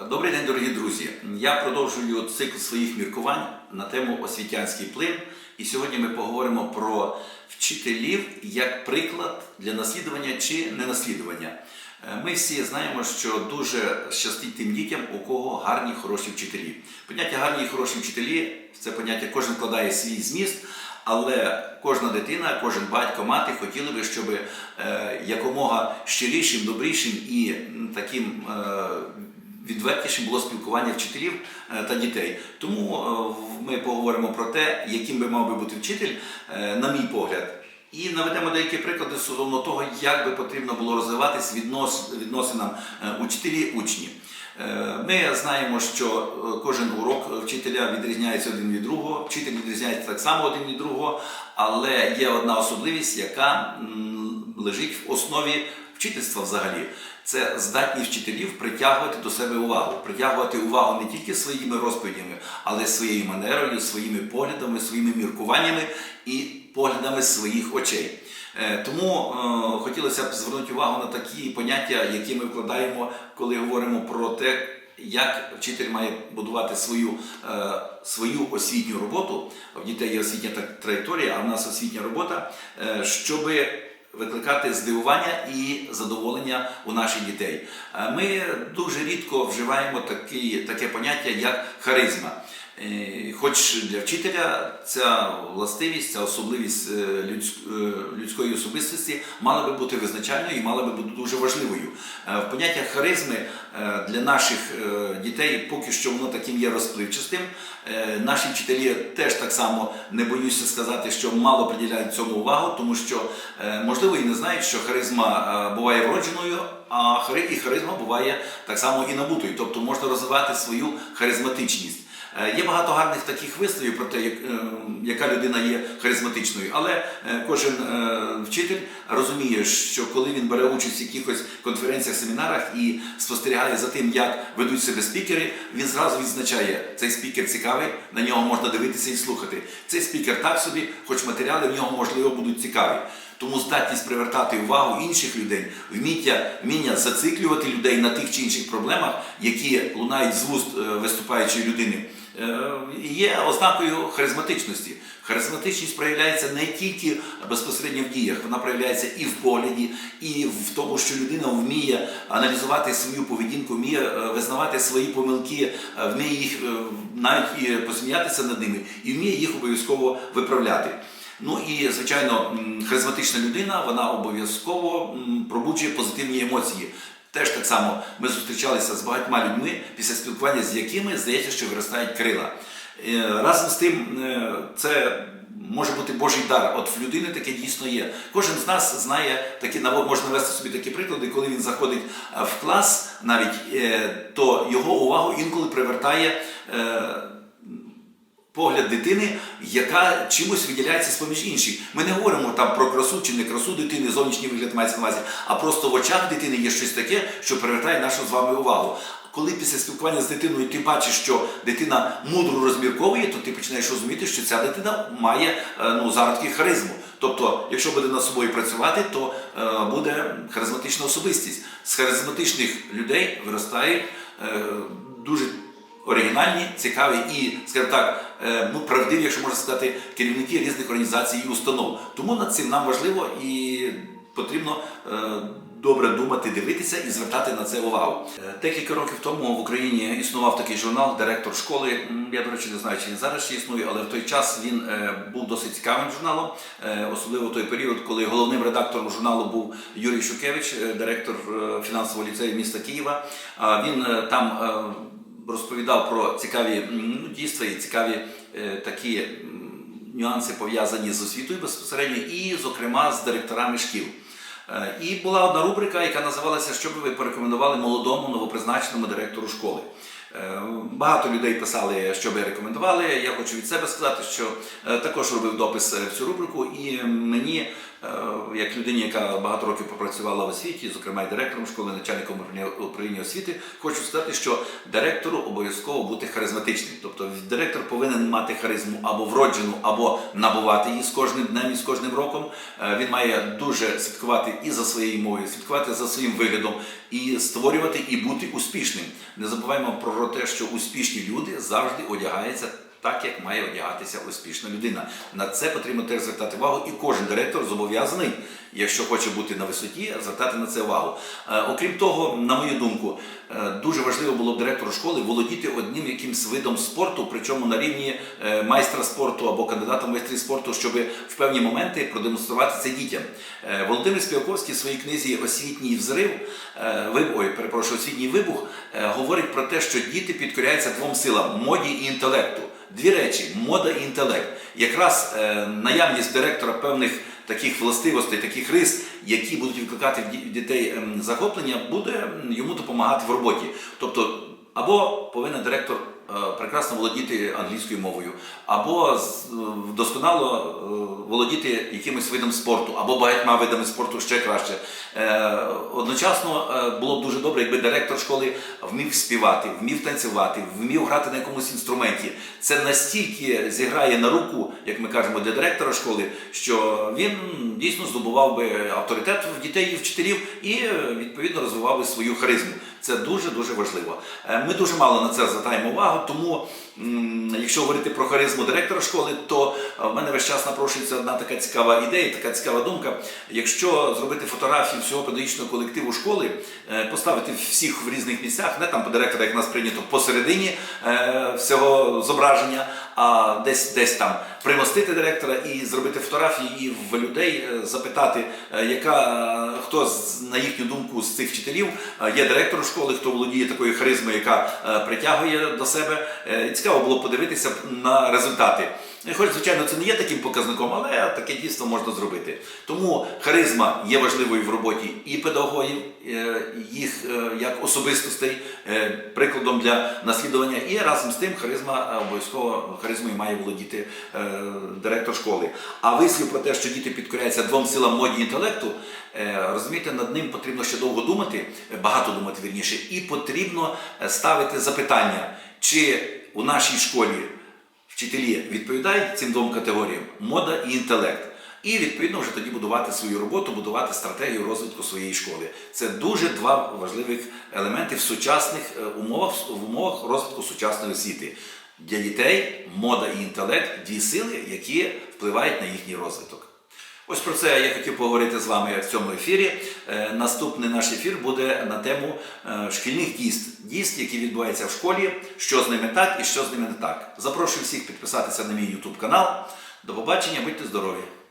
Добрий день, дорогі друзі. Я продовжую цикл своїх міркувань на тему освітянський плин. І сьогодні ми поговоримо про вчителів як приклад для наслідування чи ненаслідування. Е, Ми всі знаємо, що дуже щастить тим дітям, у кого гарні хороші вчителі. Поняття гарні і хороші вчителі це поняття кожен вкладає свій зміст. Але кожна дитина, кожен батько, мати хотіли би, щоб е, якомога щирішим, добрішим і таким е, відвертішим було спілкування вчителів е, та дітей. Тому е, ми поговоримо про те, яким би мав би бути вчитель, е, на мій погляд. І наведемо деякі приклади стосовно того, як би потрібно було розвиватись віднос, відносинам учителі-учні. Ми знаємо, що кожен урок вчителя відрізняється один від другого, вчитель відрізняється так само один від другого, але є одна особливість, яка лежить в основі вчительства взагалі. Це здатність вчителів притягувати до себе увагу, притягувати увагу не тільки своїми розповідями, але своєю манерою, своїми поглядами, своїми міркуваннями і поглядами своїх очей. Е, Тому е, хотілося б звернути увагу на такі поняття, які ми вкладаємо, коли говоримо про те, як вчитель має будувати свою, е, свою освітню роботу. В дітей є освітня тра- траєкторія, а в нас освітня робота, е, щоби викликати здивування і задоволення у наших дітей. Е, Ми дуже рідко вживаємо такі, таке поняття, як харизма. Е, Хоч для вчителя ця властивість, ця особливість е, е, людської особистості мала би бути визначальною і мала би бути дуже важливою. В поняттях харизми для наших дітей поки що воно таким є розпливчастим. Наші вчителі теж так само не боюся сказати, що мало приділяють цьому увагу, тому що можливо і не знають, що харизма буває вродженою, а хари- і харизма буває так само і набутою. Тобто можна розвивати свою харизматичність. Е, Є багато гарних таких висловів про те, е, яка людина є харизматичною, але е, кожен вчитель розуміє, що коли він бере участь в якихось конференціях, семінарах і спостерігає за тим, як ведуть себе спікери, він зразу відзначає, цей спікер цікавий, на нього можна дивитися і слухати. Цей спікер так собі, хоч матеріали в нього можливо будуть цікаві. Тому здатність привертати увагу інших людей, вміння, вміння зациклювати людей на тих чи інших проблемах, які лунають з вуст виступаючої людини, є ознакою харизматичності. Харизматичність проявляється не тільки безпосередньо в діях, вона проявляється і в погляді, і в тому, що людина вміє аналізувати свою поведінку, вміє е, визнавати свої помилки, е, вміє їх е, навіть посміятися над ними, і вміє їх обов'язково виправляти. Ну і звичайно, харизматична людина вона обов'язково пробуджує позитивні емоції. Теж так само ми зустрічалися з багатьма людьми, після спілкування з якими здається, що виростають крила. Е, Разом з тим, е, це може бути Божий дар. От в людини таке дійсно є. Кожен з нас знає такі можна навести собі такі приклади, коли він заходить е, в клас, навіть то його увагу інколи привертає. Погляд дитини, яка чимось виділяється з поміж інших. Ми не говоримо там про красу чи не красу дитини, зовнішній вигляд мається на увазі, а просто в очах дитини є щось таке, що привертає нашу з вами увагу. Коли після спілкування з дитиною ти бачиш, що дитина мудро розмірковує, то ти починаєш розуміти, що ця дитина має е, ну, зародки харизму. Тобто, якщо буде над собою працювати, то е, буде харизматична особистість. З харизматичних людей виростають е, дуже оригінальні, цікаві і, скажімо так, е, ну, правдиві, якщо можна сказати, керівники різних організацій і установ. Тому над цим нам важливо і потрібно е, добре думати, дивитися і звертати на це увагу. Е, Декілька років тому в Україні існував такий журнал Директор школи. Я, до речі, не знаю, чи він зараз ще існує, але в той час він був досить цікавим журналом, особливо в той період, коли головним редактором журналу був Юрій Шукевич, директор фінансового ліцею міста Києва. Він там розповідав про цікаві ну, дійства і цікаві е, такі нюанси пов'язані з освітою безпосередньо, і, зокрема, з директорами шкіл. Е, І була одна рубрика, яка називалася Що би ви порекомендували молодому новопризначеному директору школи. Е, Багато людей писали, що би рекомендували. Я хочу від себе сказати, що е, також робив допис е, в цю рубрику, і мені, як людині, яка багато років попрацювала в освіті, зокрема і директором школи, начальником управління- освіти, хочу сказати, що директору обов'язково бути харизматичним. Тобто директор повинен мати харизму або вроджену, або набувати її з кожним днем і з кожним роком. Він має дуже слідкувати і за своєю мовою, слідкувати за своїм виглядом, і створювати і бути успішним. Не забуваємо про те, що успішні люди завжди одягаються. Так як має одягатися успішна людина. На це потрібно теж звертати увагу, і кожен директор зобов'язаний, якщо хоче бути на висоті, звертати на це увагу. Е, окрім того, на мою думку, е, дуже важливо було б директору школи володіти одним якимсь видом спорту, причому на рівні е, майстра спорту або кандидата в майстри спорту, щоб в певні моменти продемонструвати це дітям. Володимир Співаковський в своїй книзі Освітній взрив, ой, перепрошую, освітній вибух говорить про те, що діти підкоряються двом силам моді і інтелекту. Дві речі мода і інтелект. Якраз е, наявність директора певних таких властивостей, таких рис, які будуть викликати в дітей ем, захоплення, буде йому допомагати в роботі. Тобто, або повинен директор прекрасно володіти англійською мовою, або е, досконало е, володіти якимось видом спорту, або багатьма видами спорту ще краще. Е, Одночасно е, було б дуже добре, якби директор школи вмів співати, вмів танцювати, вмів грати на якомусь інструменті. Це настільки зіграє на руку, як ми кажемо, для директора школи, що він дійсно здобував би авторитет в дітей і вчителів і е, відповідно розвивав би свою харизму. Це дуже дуже важливо. Е, Ми дуже мало на це звертаємо увагу, тому якщо говорити про харизму директора школи, то е, в мене весь час напрошується одна така цікава ідея, така цікава думка. Якщо зробити фотографії всього педагогічного колективу школи, е, поставити всіх в різних місцях, не там по директора, як нас прийнято посередині е, всього зображення, а десь десь там примостити директора і зробити фотографії і в людей е, запитати, е, яка хто на їхню думку з цих вчителів е, є директором школи, хто володіє такою харизмою, яка притягує до себе. Цікаво було подивитися на результати. Хоч, звичайно, це не є таким показником, але таке дійство можна зробити. Тому харизма є важливою в роботі і педагогів, е, їх е, як особистостей, е, прикладом для наслідування. І разом з тим харизма обов'язково харизмою має володіти директор школи. А вислів про те, що діти підкоряються двом силам моді інтелекту, розумієте, над ним потрібно ще довго думати, багато думати вірніше, і потрібно ставити запитання, чи у нашій школі вчителі відповідають цим двом категоріям мода і інтелект. І відповідно вже тоді будувати свою роботу, будувати стратегію розвитку своєї школи. Це дуже два важливих елементи в сучасних е, умовах, в умовах розвитку сучасної освіти. Для дітей мода і інтелект дві сили, які впливають на їхній розвиток. Ось про це я хотів поговорити з вами в цьому ефірі. Е, Наступний наш ефір буде на тему е, шкільних дійств, дійств, які відбуваються в школі, що з ними так і що з ними не так. Запрошую всіх підписатися на мій YouTube канал. До побачення, будьте здорові!